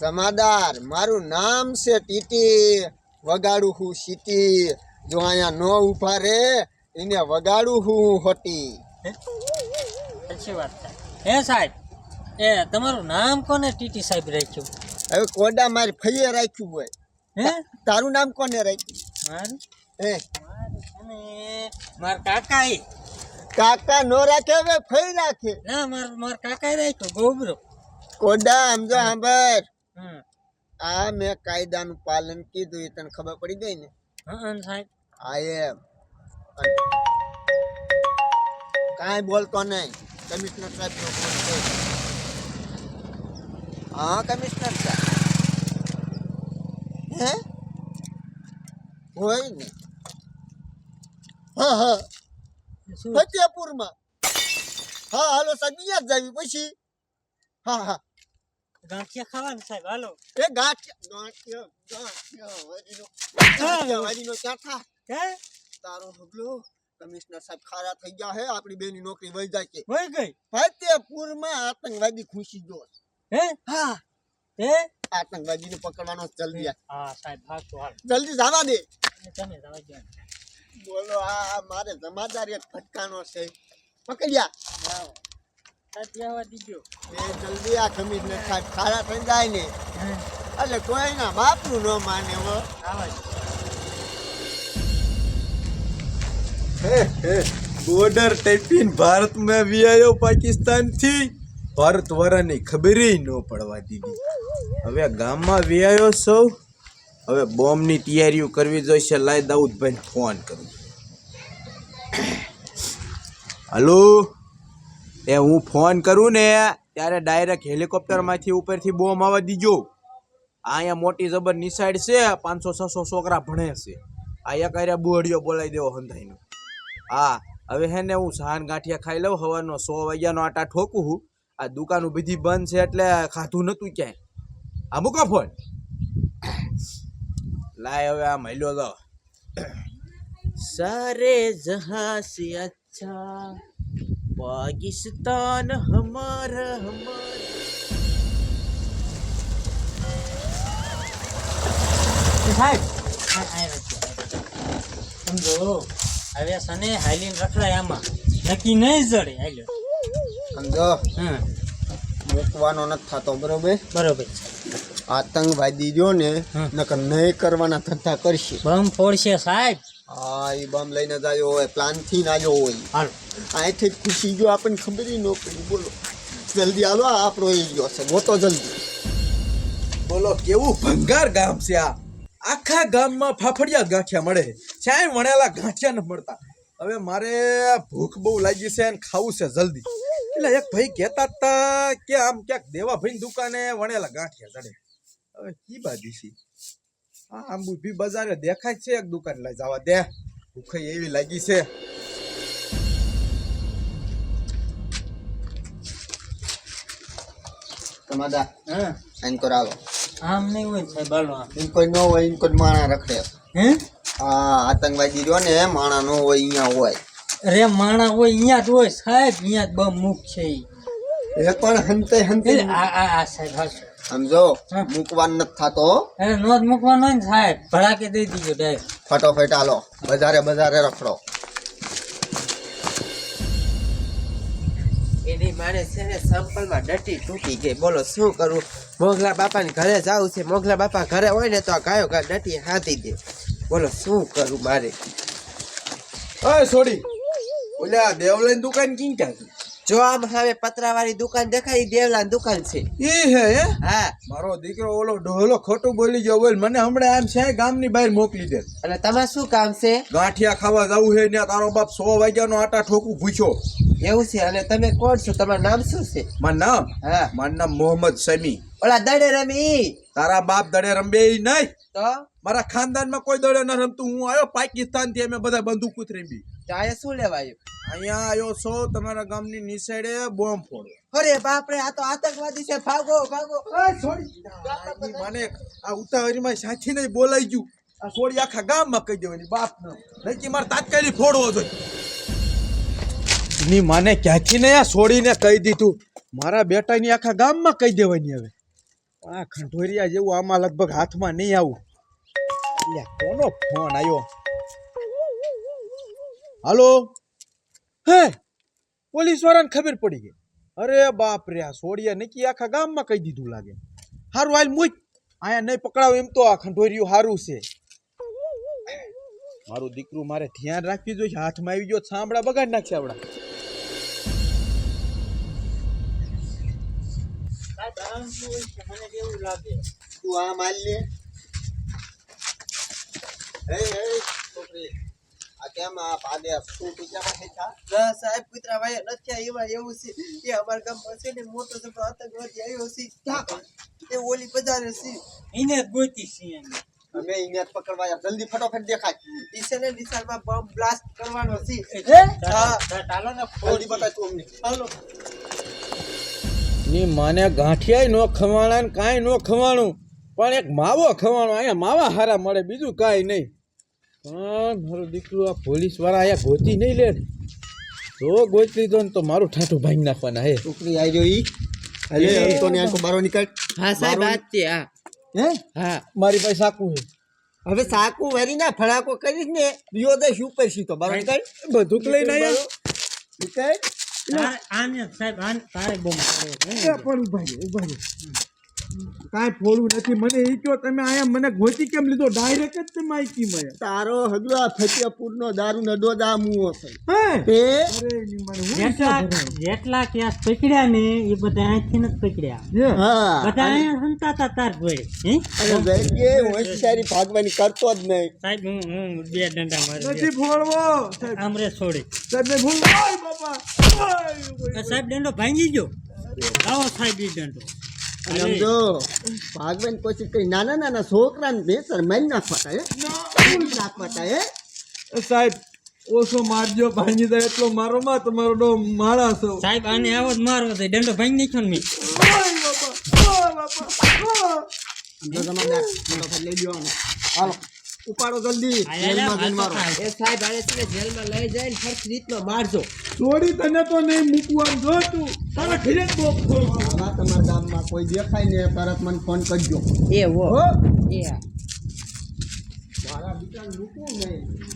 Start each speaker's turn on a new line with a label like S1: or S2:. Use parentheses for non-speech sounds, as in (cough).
S1: જમાદાર મારું નામ છે ટીટી વગાડું હું સીટી. જો અહીંયા ન ઊભા રે એને વગાડું હું હોટી.
S2: સાચી વાત હે સાહેબ એ તમારું નામ કોને ટીટી સાહેબ રાખ્યું?
S1: હવે કોડા મારી ફઈએ રાખ્યું હોય.
S2: હે?
S1: તારું નામ કોને રાખ્યું?
S2: મારું?
S1: હે?
S2: મારું મારા કાકા
S1: કાકા નો રાખે હવે ફઈ રાખે.
S2: ના મારા મારા કાકા રાખ્યો ગોબરો.
S1: કોડા સમજો સાંભળ આ મેં કાયદાનું પાલન કીધું એ તને ખબર પડી ગઈ ને?
S2: હા
S1: એમ. કાંઈ બોલતો નહીં. કમિશનર સાહેબ નો ફોન છે. હા કમિશનર સાહેબ. હે? હોય ને? હા હા. ફતેપુરમાં. હા હાલો સાહેબ અહીંયા જ જાવી પછી. હા હા.
S2: ગાંઠિયા ખાવાનું સાહેબ હાલો.
S1: એ ગાંઠિયા ગાંઠિયા ગાંઠિયા વાડીનો ચાઠા
S2: હે?
S1: તારો હગલો કમિશનર સાહેબ ખારા થઈ ગયા હે આપણી બેની નોકરી વહી જાય છે.
S2: વહી ગઈ?
S1: ફતેપુરમાં આતંકવાદી ખુશી ગયો
S2: હે?
S1: હા.
S2: હે?
S1: આતંકવાદીને પકડવાનો જલ્દી
S2: હા? સાહેબ હા તો હાલ.
S1: જલ્દી જવા દે.
S2: તમે જવા દે.
S1: બોલો આ આ મારે જમાદાર એક ફટકાનો છે. પકડ્યા. જલ્દી આ કમિશનર સાહેબ ખારા થઈ જાય ને.
S2: હે
S1: એટલે કોઈના બાપનું ન માને હો.
S2: આવા જ
S3: બોર્ડર ટાઈપીન ભારતમાં વી આવ્યો પાકિસ્તાનથી. ભારત વાળાની ખબર ન પડવા દીધી. હવે ગામમાં વી આવ્યો સૌ હવે બોમ્બની તૈયારીઓ કરવી જોઈશે. લાય દાઉદભાઈને ફોન કરું. (coughs) હલો એ હું ફોન કરું ને ત્યારે ડાયરેક્ટ હેલિકોપ્ટરમાંથી ઉપરથી બોમ્બ આવવા દીજો. અહીંયા મોટી જબર નિસાઈડ છે, પાંચસો, છસો છોકરા ભણે છે. આ એક આર્યા બુહડીઓ બોલાવી દેવો હંધાઈનો. હા, હવે હે ને હું સહાન ગાંઠિયા ખાઈ લઉં સવારનો સો વાગ્યાનો આટા ઠોકું છું આ દુકાન બધી બંધ છે એટલે ખાધું નતું ક્યાંય. આ મૂકો ફોન. લાય હવે આ મહિલો તો સારે જહાં અચ્છા. પાકિસ્તાન હમારા હમારા
S2: સાહેબ સમજો હવે સને હાલીને રખડાય આમાં નક્કી નહીં જડે હાલ્યો
S1: સમજો
S2: હા
S1: મૂકવાનો નથી થતો બરોબર
S2: બરોબર
S1: આતંકવાદી જો ને. નકર નહીં કરવાના ધંધા કરશે
S2: બમ ફોડશે સાહેબ
S1: હા એ બમ લઈને જ આવ્યો હોય પ્લાનથી ના આવ્યો હોય.
S2: હાલો.
S1: અહીંથી ખુશી ગયો આપણને ખબર ન પડી. બોલો જલ્દી હાલો આપણો એ ગયો છે ગોતો જલ્દી.
S3: બોલો કેવું ભંગાર ગામ છે આ. આખા ગામમાં ફાફડિયા ગાંઠિયા મળે ક્યાંય વણેલા ગાંઠિયા નથી મળતા. હવે મારે ભૂખ બહુ લાગી છે અને ખાવું છે જલ્દી. એટલે એક ભાઈ કહેતા હતા કે આમ ક્યાંક દેવા ભાઈ દુકાને વણેલા ગાંઠિયા ચડે. હવે કી બાજી છે? હા આમ ઊભી બજારે દેખાય છે એક દુકાન. લઈ જવા દે. ભૂખાઈ એવી લાગી છે.
S1: તમારા
S2: હા.
S1: આઈન કરાવો
S2: આમ નહીં હોય સાહેબ હાલો
S1: કોઈ ન હોય કોઈ માણા રખડે.
S2: હે?
S1: હા આતંકવાદી રહ્યો ને માણા ન હોય અહીંયા હોય.
S2: અરે માણા હોય અહીંયા જ હોય સાહેબ અહીંયા જ બમ મુખ છે.
S1: એ પણ હંતે હંતે
S2: આ આ આ સાહેબ હાલશો
S1: સમજો? મૂકવાન નથી થતો
S2: અરે નોંધ મૂકવાનો થાય ને સાહેબ ભડાકે દઈ દીજો ડાયરેક્ટ
S1: ફટોફટ હાલો બજારે બજારે રખડો.
S4: એની માને છે ને સંપલમાં ડટી તૂટી ગઈ. બોલો શું કરું? મોગલા બાપાને ઘરે જવું છે. મોગલા બાપા ઘરે હોય ને તો આ ગાયો ડટી હાથી દે. બોલો શું કરું મારે?
S3: અય છોડી. ઓલા દેવલાની દુકાન કિં ક્યાં
S4: જો આમ હવે પતરાવાળી દુકાન દેખાય ઈ દેવલાની દુકાન છે.
S3: એ હે હે?
S4: હા.
S3: મારો દીકરો ઓલો ઢોલો ખોટું બોલી ગયો બોલ મને હમણાં આમ છે ગામની બહાર મોકલી દે.
S4: અને તમારે શું કામ છે?
S3: ગાંઠિયા ખાવા જવું છે ને તારો બાપ સો વાગ્યાનો આટા ઠોકું પૂછ્યો
S4: એવું છે અને તમે કોણ છો? તમારું નામ શું છે?
S3: મારું નામ?
S4: હા.
S3: મારું નામ મોહમ્મદ સમી
S4: ઓલા દડે રમી.
S3: તારા બાપ દડે રમબે ઈ નહીં.
S4: તો?
S3: મારા ખાનદાનમાં કોઈ દડે ન રમતું. હું આવ્યો પાકિસ્તાનથી અમે બધા બંદૂક ઉતરી
S4: તો અહીંયા શું લેવાયું?
S3: અહીંયા આવ્યો છો તમારા ગામની નિસેડે બોમ્બ ફોડો
S4: અરે બાપરે આ તો આતંકવાદી છે. ભાગો ભાગો.
S3: છોડી. મને આ ઉતાવળીમાં સાથી નહીં બોલાઈ ગયું. આ સોડી આખા ગામમાં કહી દેવાની બાપ ન. નહીં મારે તાત્કાલિક ફોડવો જોઈએ. ની માને ક્યાંથી ને આ છોડીને કહી દીધું? મારા બેટાની આખા ગામમાં કહી દેવાની હવે. આ ખંડોરિયા જેવું આમાં લગભગ હાથમાં નહીં આવું. કોનો ફોન આવ્યો હાલો હે પોલીસ વાળાને ખબર પડી ગઈ અરે બાપ રે આ સોડિયા નક્કી આખા ગામમાં કહી દીધું લાગે હારું હાલ મુજ આયા નહીં પકડાવ એમ તો આ ખંડોરિયું હારું છે મારું દીકરું મારે ધ્યાન રાખવી જોઈએ હાથમાં આવી ગયો તો સાંભળા બગાડ નાખશે આવડા
S2: સાહેબ આમ શું હોય છે મને તો એવું લાગે
S1: તું આ માલ લે હે હે છોકરી આ કેમ આ પાડે? તું ટીચા પાસે થા
S4: સાહેબ કૂતરા ભાઈ નથી એવા એવું છે. એ અમારા ગામમાં છે ને મોટો જબરો આતંકવાદી આવ્યો છે. એ ઓલી બજારે છે.
S2: એને ગોતી અમે.
S1: અમે એને પકડવા જલ્દી ફટાફટ દેખાય.
S4: ઈ નિશાળમાં બોમ્બ બ્લાસ્ટ કરવાનો છે.
S2: હા. ચાલો ને
S1: જલ્દી બતાય તું અમને.
S4: હાલો.
S3: ની માને ગાંઠિયાય નો ખવાણા ને કાંઈ નો ખવાણું. પણ એક માવો ખવાણો અહીંયા માવા હારા મળે બીજું કાંઈ નહીં. પણ મારું દીકરું આ પોલીસવાળા આયા ગોતી નહીં લે તો જો ગોતી લીધો ને તો મારું ઠાઠું ભાંગી નાખવાના હે.
S1: છોકરી આવી ગઈ
S3: અરે.
S1: એમ તો ને આખો બારો નીકળ.
S4: હા સાહેબ વાત છે હા.
S1: હે?
S4: હા.
S3: મારી પાસે સાકું હે
S1: હવે સાકુ વેરી ના ફળાકો કરીશ ને બીજો દઈશ ઉપર તો બારો નીકળ.
S3: બધું જ લઈને આવ્યા
S1: નીકળ.
S2: આને સાહેબ આને તારે બોમ
S3: એ પણ ઊભા ઊભા રહે. કાંઈ ફોડું નથી. મને એ કહો તમે અહીંયા મને ગોતી કેમ લીધો? ડાયરેક્ટ જ તમે માહિતી મળે
S1: તારો હગલો આ ફતેપુર નો દારૂ નડો દા મુઓ છે તે
S3: હું
S2: જેટલા કેસ પકડ્યા ને એ બધા અહીંથી નથી પકડ્યા
S3: હા?
S2: બધા અહીંયા હંતાતા તાર જોડે હે?
S1: અને જઈએ હોશિયારી ભાગવાની કરતો જ નહીં.
S2: સાહેબ હું હું બે ડંડા મારી
S3: નથી ફોડવો સાહેબ.
S2: આમરે છોડી.
S3: સાહેબ ભૂલ બાપા
S2: સાહેબ ડંડો ભાંગી ગયો. આવો સાહેબ ઈ દંડો
S1: અને આમ જો ભાગવાની કોશિશ કરી નાના નાના છોકરાને બે મારી નાખવાતા હે? નાખવાતા હે.
S3: સાહેબ ઓછો મારજો ભાંગી જાય એટલો મારો માં તમારો ડો મારા છો.
S2: સાહેબ આને આવો જ મારો છે દંડો ભાંગી નાખ્યો ને મેં.
S1: હાલો ઉપાડો જલ્દી જેલમાં મારો.
S4: એ સાહેબ આને તમે જેલમાં લઈ જાય ને સરખી રીતનો મારજો.
S3: છોડી તને તો નહીં મૂકવાનું જો તું. તારા ઘરે જ બોપ
S1: આવા. તમારા ગામમાં કોઈ દેખાય ને તરત મને ફોન કરજો.
S4: એ હો.
S1: હો?
S4: એ. હા
S1: મારા દીકરાને મૂકવું નહીં.